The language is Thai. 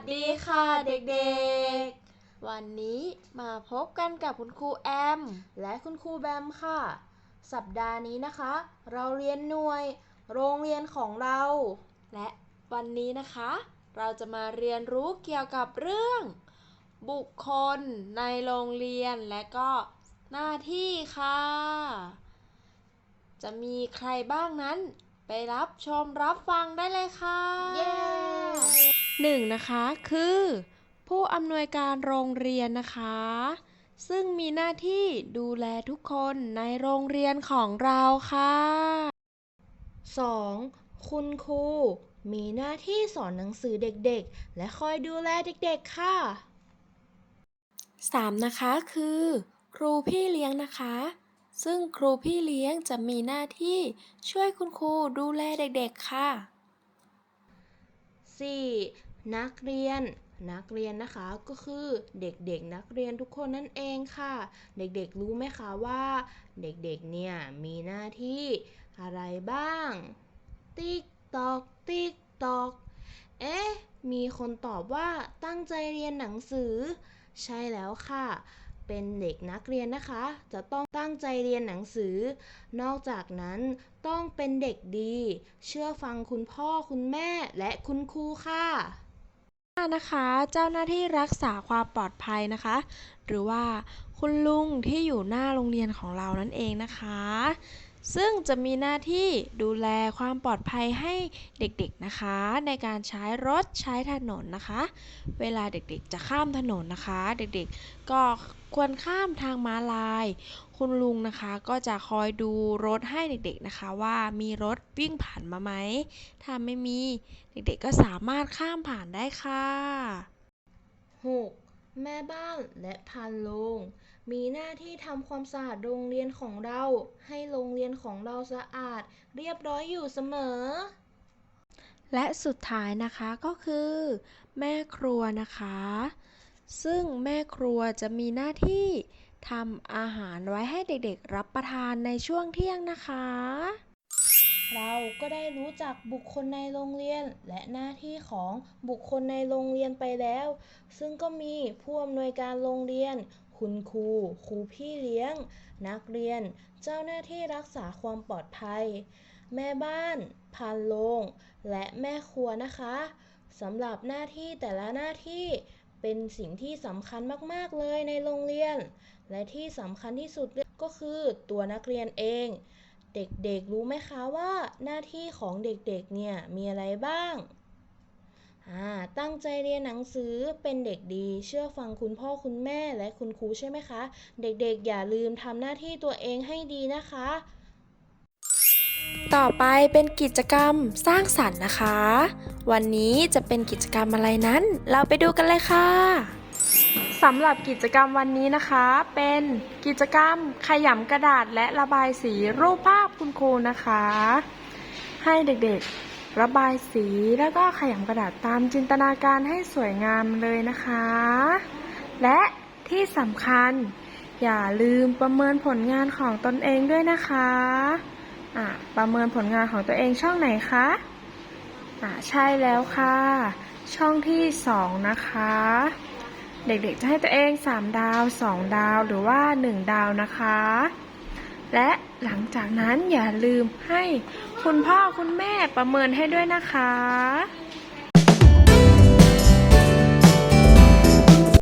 สดีค่ะเด็กๆ วันนี้มาพบกันกับคุณครูแอม และคุณครูแบมค่ะ สัปดาห์นี้นะคะ เราเรียนหน่วย โรงเรียนของเรา และวันนี้นะคะ เราจะมาเรียนรู้เกี่ยวกับเรื่อง บุคคลในโรงเรียนและก็หน้าที่ค่ะ จะมีใครบ้างนั้น ไปรับชมรับฟังได้เลยค่ะเย้หนึ่งนะคะคือ ผู้อำนวยการโรงเรียนนะคะ ซึ่งมีหน้าที่ดูแลทุกคนในโรงเรียนของเราค่ะ 2. คุณครูมีหน้าที่สอนหนังสือเด็กๆ และคอยดูแลเด็กๆ ค่ะ 3. นะคะคือ ครูพี่เลี้ยงนะคะ ซึ่งครูพี่เลี้ยงจะมีหน้าที่ช่วยคุณครูดูแลเด็กๆค่ะ 4. นักเรียน นักเรียนนะคะก็คือเด็กๆ นักเรียนทุกคนนั่นเองค่ะ เด็กๆรู้ไหมคะว่า เด็กๆเนี่ยมีหน้าที่อะไรบ้าง ติ๊กตอกติ๊กตอกเอ๊ะมีคนตอบว่าตั้งใจเรียนหนังสือ ใช่แล้วค่ะ เป็นเด็กนักเรียนนะคะ จะต้องตั้งใจเรียนหนังสือ นอกจากนั้นต้องเป็นเด็กดี เชื่อฟังคุณพ่อคุณแม่และคุณครูค่ะนะคะเจ้าหน้าที่รักษาความปลอดภัยนะคะ หรือว่าคุณลุงที่อยู่หน้าโรงเรียนของเรานั่นเองนะคะ ซึ่งจะมีหน้าที่ดูแลความปลอดภัยให้เด็กๆนะคะ ในการใช้รถใช้ถนนนะคะ เวลาเด็กๆจะข้ามถนนนะคะ เด็กๆก็ควรข้ามทางม้าลาย คุณลุงนะคะก็จะคอยดูรถให้เด็กๆนะคะ ว่ามีรถวิ่งผ่านมาไหม ถ้าไม่มีเด็กๆก็สามารถข้ามผ่านได้ค่ะ 6. แม่บ้านและพันโรง มีหน้าที่ทำความสะอาดโรงเรียนของเรา ให้โรงเรียนของเราสะอาด เรียบร้อยอยู่เสมอ และสุดท้ายนะคะก็คือ แม่ครัวนะคะ ซึ่งแม่ครัวจะมีหน้าที่ทำอาหารไว้ให้เด็กๆ รับประทานในช่วงเที่ยงนะคะ เราก็ได้รู้จักบุคคลในโรงเรียนและหน้าที่ของบุคคลในโรงเรียนไปแล้ว ซึ่งก็มีผู้อำนวยการโรงเรียน คุณครู ครูพี่เลี้ยง นักเรียน เจ้าหน้าที่รักษาความปลอดภัย แม่บ้านพันโรงและแม่ครัวนะคะสำหรับหน้าที่แต่ละหน้าที่เป็นสิ่งที่สำคัญมาก ๆ เลยในโรงเรียน และที่สำคัญที่สุดก็คือตัวนักเรียนเอง เด็กๆรู้ไหมคะว่าหน้าที่ของเด็กๆเนี่ยมีอะไรบ้าง ตั้งใจเรียนหนังสือเป็นเด็กดี เชื่อฟังคุณพ่อคุณแม่และคุณครูใช่ไหมคะ เด็กๆ อย่าลืมทำหน้าที่ตัวเองให้ดีนะคะ ต่อไปเป็นกิจกรรมสร้างสรรค์นะคะ วันนี้จะเป็นกิจกรรมอะไรนั้น เราไปดูกันเลยค่ะสำหรับกิจกรรมวันนี้นะคะ เป็นกิจกรรมขยำกระดาษและระบายสีรูปภาพคุณครูนะคะ ให้เด็กๆ ระบายสีแล้วก็ขยำกระดาษตามจินตนาการให้สวยงามเลยนะคะ และที่สำคัญ อย่าลืมประเมินผลงานของตนเองด้วยนะคะอะประเมินผลงานของตัวเองช่องไหนคะอะใช่แล้วค่ะ ช่องที่ 2 นะคะ เด็กๆจะให้ตัวเอง 3 ดาว 2 ดาวหรือว่า 1 ดาวนะคะ และหลังจากนั้นอย่าลืมให้คุณพ่อคุณแม่ประเมินให้ด้วยนะคะ